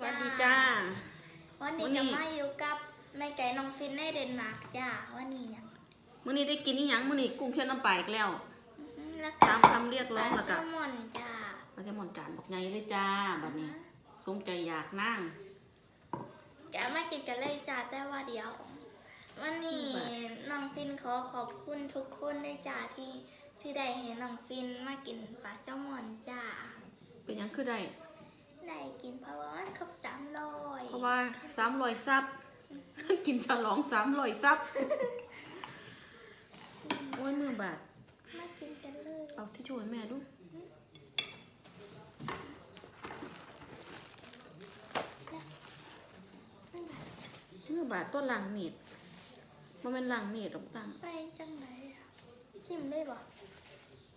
สวัสดีจ้าวันนี้วันนี้จะมาอยู่กับแม่ไก่น้องฟินในเดนมาร์กจ้าวันนี้ยังมื้อนี้ได้กินอีหยังมื้อนี้กุ้งเชียนน้ำปลาอีกแล้วอื้อหือแล้วตามคำเรียกปร้อลางแล้วแซก็ลมอนจ้าปลาแซลมอนจานบอกไงเลยจ้าบัดนี้สมใจอยากนั่งแกมากินกันเลยจ้าแต่ว่าเดี๋ยว วันนี้ไปน้องฟินขอขอบคุณทุกคนด้วยจ้าที่ที่ได้เห็นน้องฟินมากินปลาแซลมอนจ้าเป็นหยังคือได้ ได้กินเพราะว่ามันครบสามร้อยเพราะว่า300ซับ กินฉลอง300ซับโอ้ยมือบาดมากินกันเลยเอาที่ช่วยแม่ดูมือบาดต้นหลังมีดมันเป็นหลังมีดหรอกตังใส่จังไหนอะจิ้มได้บ่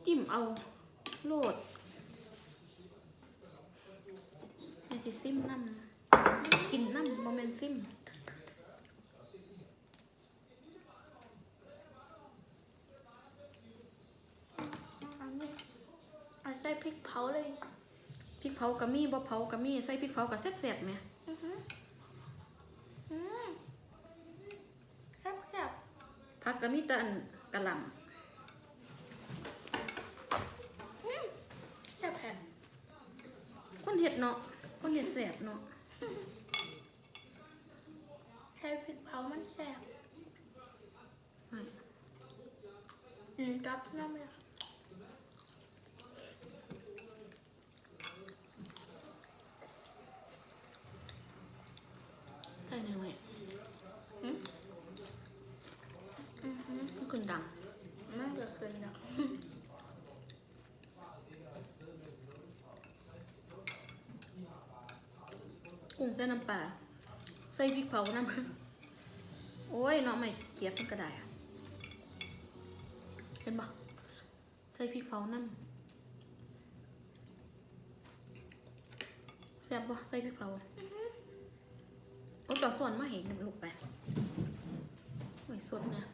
จิ้มเอาโลด ไอ้ที่ซิมน้ำกินน้ำโมเมนซิมเอานี่เอาใส่พริกเผาเลยพริกเผากะมี่บ่เผากะมี่ใส่พริกเผากับแซ่บๆไหมอือหืออืมครับครับผักกะมี่ตะอันกะหล่แซ่บแผ่นำคนเห็ดเนาะ คนเห็ดแซ่บเนาะใช้พริกเผามันแซ่บไม่อืมกับน้ำเลยค่ะ ใส่หน่อย อืมอือหือ มันขึ้นดัง มันก็ขึ้นดอก กุ้งใส่น้ำปลาใส่พริกเผาน้ำโอ้ยเนาะไม่เกลียดมันก็ได้อะเห็นปะใส่พริกเผาน้ำแซ่บปะใส่พริกเผาโอ้ต่อส่วนมาเห็นลูกไปไม่สดเนี่ย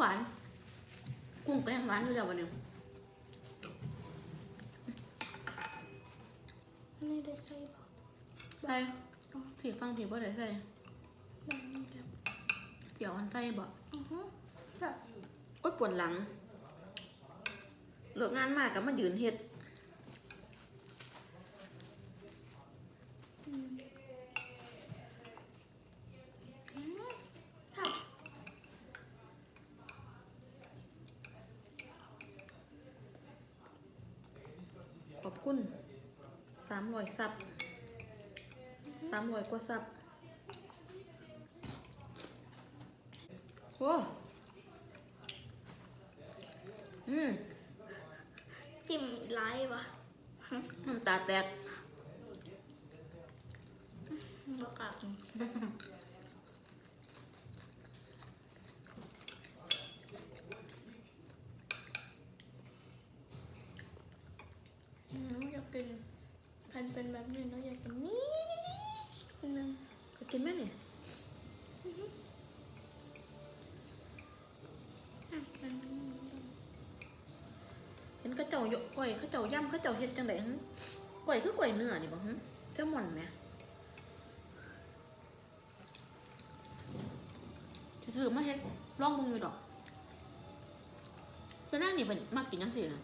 หวาน กุ้งก็ยังหวานอยู่แล้ววันนี้ นี่ ได้ใส่บ่ใส่ผีฟังผีบ่ได้ใส่แบบนี้แบบเดี๋ยวอันใส่บ่อือหือแบบโอ๊ยปวดหลังเลิกงานมากกับมายืนเฮ็ด โอ้อืมจิ้มไลท์ปะน้ำตาแตกบอกกับอืมอยากกินพันเป็นแบบนี้เนาะอยากกินนี่ ก้อยเขาเจ้าย่ำเขาเจ้าเฮ็ดจังได๋หึก้อยคือก้อยเนื้อนี่บ่หึแซลมอนแหมจะซื้อมาเฮ็ดลองเบิ่งอยู่ดอกจะนั่งนี่เป็นมักกินจังซี่น่ะ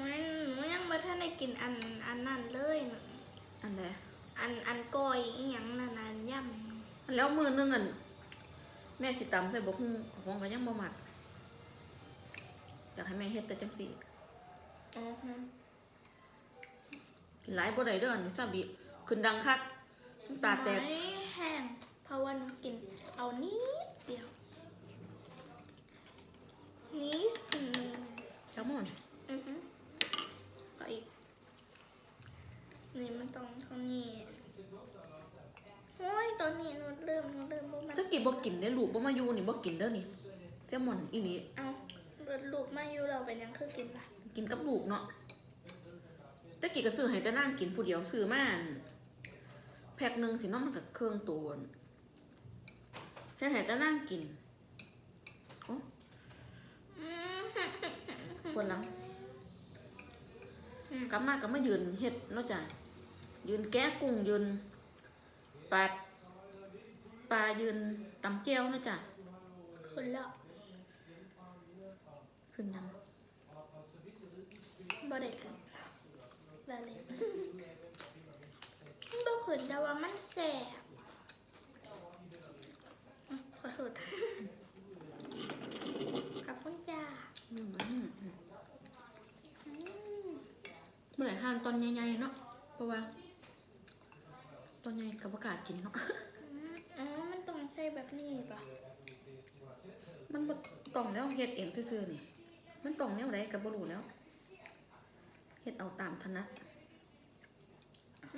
มันหนูยังไม่ทันได้กินอันอันนั้นเลยน่ะอันใดอันอันก้อยอีหยังนั่นอันย่แล้วมื้อนึงอันแม่สิตำใส่บกหุ่งของก็ยังบ่มักอยากให้แม่เฮ็ดแต่จังซี่ำอ๋อฮะ กินหลายบ่ได้เด้ออันนี้ซาบิขึ้นดังคักน้ำตาแตก ไม่แห้งเพราะว่าหนูกิน เอานิดเดียวนิดหนึ่งแซลมอนอือฮึก็อีก นี่มันต้องเท่านี้โอ้ยตอนนี้หนูเริ่มหนูเริ่มบ่มันถ้ากินบ่กินได้ลูกบ่มาอยู่นี่บ่กินเด้อนี่แซลมอนอีหลีเอาเบิดลูกมาอยู่เราเป็นหยังคือกินล่ะ กินกับลูกเนาะแต่กินก็ซื้อให้แต่นั่งกินผู้เดียวซื้อมานแพ็คหนึ่งสิเนาะมันก็เครื่องตัวนั่แค่ให้แต่นั่งกินอืมคนหลังอืมกลับมาก็มายืนเฮ็ดเนาะจ้ะยืนแกะกุ้งยืนปลาปลายืนตำแก้วเนาะจ้ะคนละ ขึ้นยัง บ่ได้ขึ้นละเลยบ่ขึ้นแต่ว่ามันแสบอืมขอโทษขอบคุณจ้าอืมอืมเมื่อไหร่ห่านตอนใหญ่ๆเนาะเพราะว่า ตอนใหญ่กับประกล้าศกินเนาะอืมอ๋อ มันต้องใช้แบบนี้ปะมันบ่ต้องแล้วเฮ็ดเองซื่อๆนี่ มันต้องแนวใดก็บ่รู้แล้ว เฮ็ดเอาตามถนัด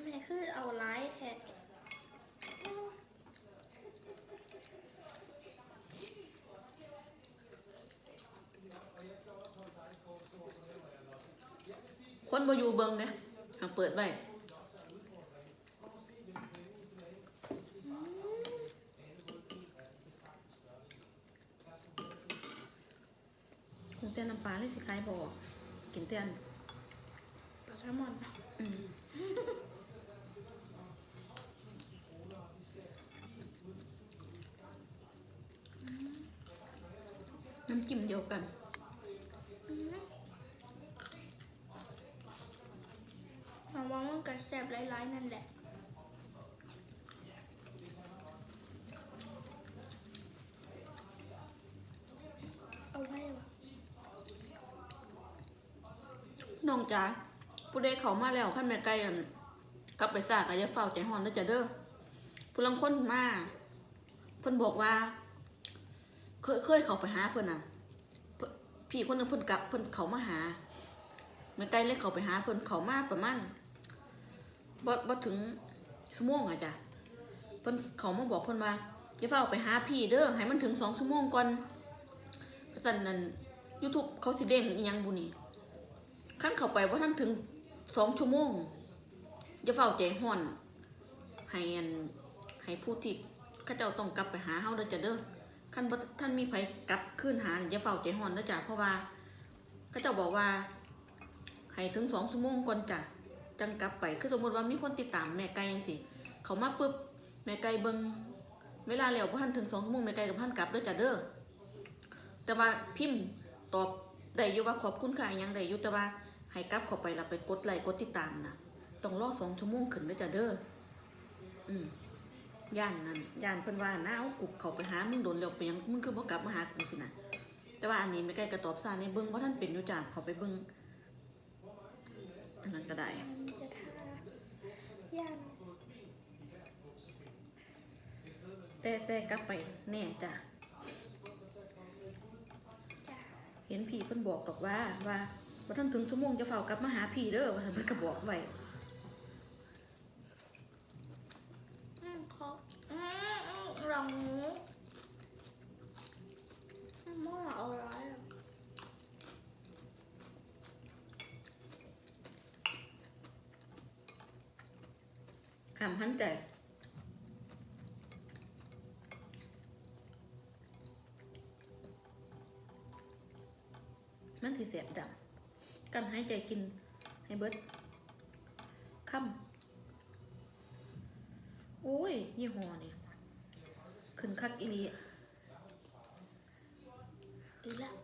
แม่คือเอาไลท์แทนคนบ่อยู่เบิ่งเด้หาเปิดไว้คงแต่น้ำปลาเลยสิขายบ่ออกกินแต่อัน ปลาแซลมอน อืม น้ำจิ้มเดียวกันอืมหวังว่ามันก็แซ่บหลายๆนั่นแหละเอาไว้วะน้องจ๋าผู้ใดเขามาแล้วขั้นแม่ไก่อั่นกลับไปซากก็อย่าเฝ้าใจฮ้อนเด้อจ้ะเด้อผู้ลังคนมาเพิ่นบอกว่า เคยเคยเขาไปหาเพิ่นน่ะพี่คนหนึงเพิ่อนกลับเพิ่อนเขามาหาแม่ไก่เลยเขาไปหาเพิ่อนเขามาประมาณบ่บ่ถึงชั่วโมงอะจ้ะเพิ่อนเขามาบอกเพิ่อนว่าอย่าเฝ้าไปหาพี่เด้อให้มันถึงสองชั่วโมงก่อนสั่นนั่น YouTube เขาสิเด้งอียังบุนี่ขั้นเข้าไปว่าท่านถึงสองชั่วโมงจะเฝ้าใจห่อนให้อันให้ผู้ที่ข้าเจ้าต้องกลับไปหาเฮาเด้อจ้ะเด้อ ขั้นท่านมีไผกลับคืนหาอย่าเฝ้าใจห่อนเด้อจ้ะเพราะว่าเข้าเจ้าบอกว่าให้ถึงสองชั่วโมงก่อนจ้ะจังกลับไปคือสมมติว่ามีคนติดตามแม่ไก่จังซี่เขามาปุ๊บแม่ไก่เบิงเวลาแล้วบ่ทันถึงสองชั่วโมงแม่ไก่กับท่านกลับเด้อจ้ะเด้อแต่ว่าพิมพ์ตอบได้อยู่ว่าขอบคุณค่ะยังได้อยู่แต่ว่าให้กลับเข้าไปแล้วไปกดไลค์กดติดตามนะต้องรอสองชั่วโมงขึ้นเด้อจ้ะเด้ออืม ย่านนั่นย่านเพิ่นว่าน้าเอากุกเข้าไปหามึงโดนแล้วไปหยังมึงคือบ่กลับมาหากูสินะแต่ว่าอันนี้ไม่ใกล้กระตอบซาในเบิ่งว่าท่านเป็นอยู่จ้ะเขาไปเบิ่งอันนั้นก็ได้มันจะทาย่านแต่แต่กลับไปแน่จ้ะจ้าเห็นพี่เพิ่นบอกดอกว่าว่าว่าท่านถึงชั่วโมงจะเฝ้ากลับมาหาพี่เด้อว่าท่านเพิ่นก็บอกไว้ มันสิเสียบดังกันหายใจกินให้เบิดคำโอ้ย ยี่ห้อนี่ขึ้นคักอีหลีอีกแล้ว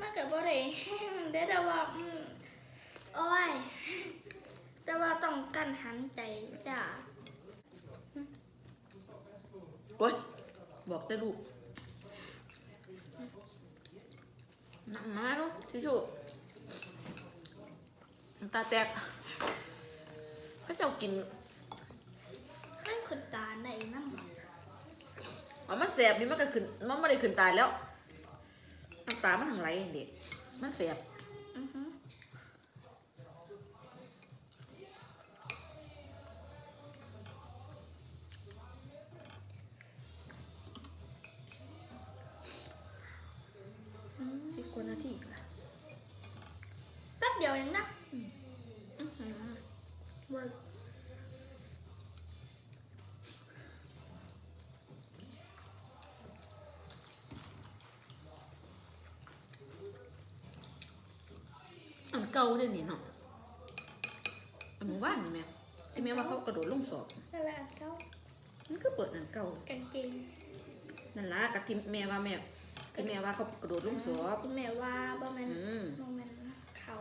มันก็บ่ได้แห้งได้แต่ว่าอืมโอ้ย แต่ว่าต้องกั้นหันใจจ้าโอ้ย บอกแต่ลูก น้ำมาลูกทิชชู่น้ำตาแตกก็เจ้ากินให้คนตาในน้ำอ๋อมันแสบนี่มันก็ขึ้นมันไม่ได้ขึ้นตายแล้วน้ำตามันทางไหลเด็กมันแสบ เดียวเองนะอือหือเวิร์กเก่าเด้นี่เนาะอันหมู่บ้านนี่แม่ที่แม่ว่าเขากระโดดลงสอบนั่นแหละอันเก้ามันก็เปิดอันเก่ากางเกงนั่นล่ะกับที่แม่ว่าแม่ที่แม่ว่าเขากระโดดลงสอบที่แม่ว่าบ่แม่นอืมบ่แม่นเขา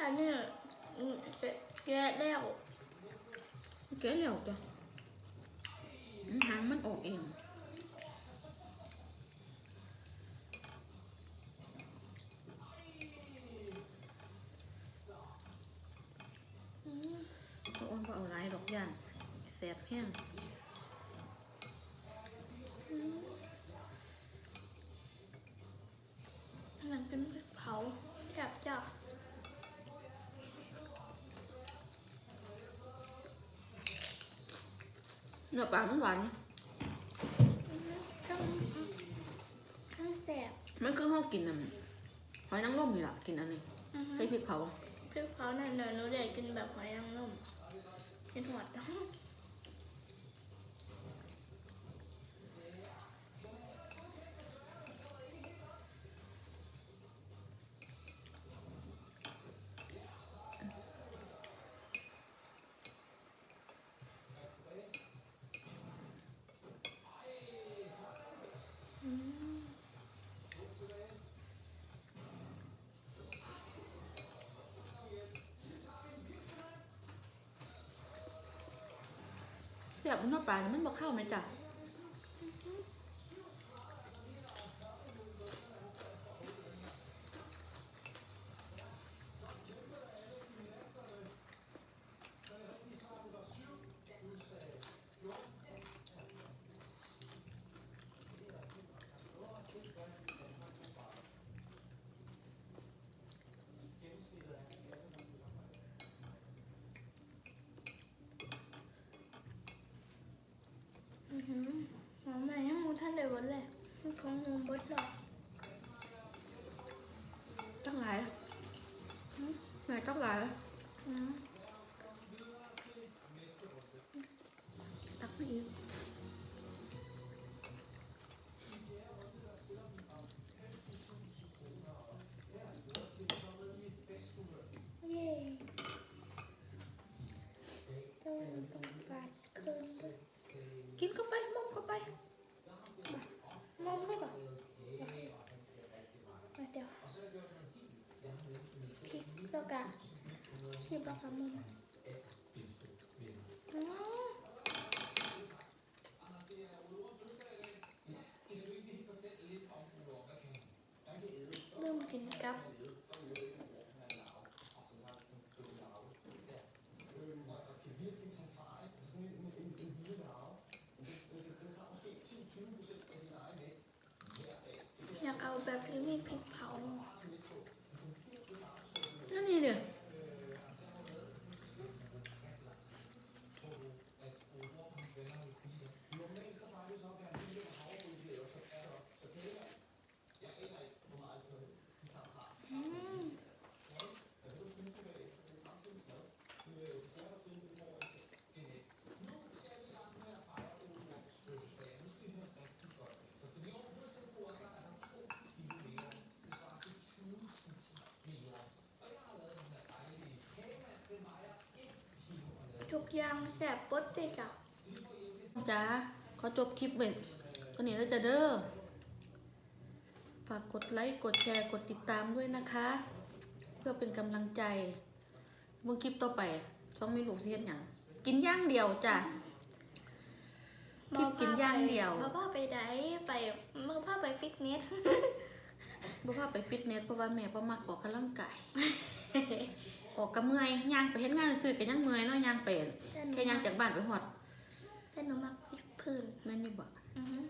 อันนี้แกะแล้วแกะแล้วจ้ะหางมันออกเอง เนื้อปลามันหวานทั้งทั้งแซ่บมันคือเขากินน่ะหอยนางรมนี่ล่ะกินอันนี้อือฮึใส่พริกเผาพริกเผาเนี่ยเนยหนูได้กินแบบหอยนางรมกินหอ แบบเนื้อปลาไปมันบอกเข้าไหมจ้ะ อือหือหอมแม่ยังมูท่านเลยบดเลย มันของมูบดหรอกตั้งหลายแม่ตั้งหลายอืมตักไม่อีก เย่ต้องต้องกัดขึ้นด้วย กินเข้าไปมุมเข้าไป มองไม่บอกมา เดี๋ยวพริกแล้วก็ชีบแล้วก็มุมอ๋อเริ่มกินกับ อยากเอาแบบที่มีพริกเผา นั่นนี่เดี๋ยว ทุกอ ย่างแสบปดเลยจ้ะจ้าขอจบคลิปเว้ยคนนี้แล้วจะเด้อฝากกดไลค์กดแชร์กดติดตามด้วยนะคะ เพื่อเป็นกำลังใจเมื่อคลิปต่อไปต้องมีลูกเทียนอย่างกินย่างเดียวจ้ะคลิปกินย่างเดียวมาพาไปไหนไปมาพาไปฟิตเนสบ่ว่าไปฟิตเนสเพราะว่าแม่บ่มักออกกำลังกาย ออกกะเมื่อยย่างไปเฮ็ดงานซื่อๆก็ยังเมื่อยเนาะย่างไปแค่ย่างจากบ้านไปฮอดแต่หนูมักฟิตพื้นแม่นนี่บ่อือฮึ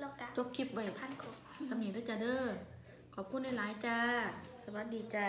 แล้วก็จบคลิปไว้สะพานโขกทำนี้เด้อจ้าเด้อขอบคุณหลายๆจ้า สวัสดีจ้า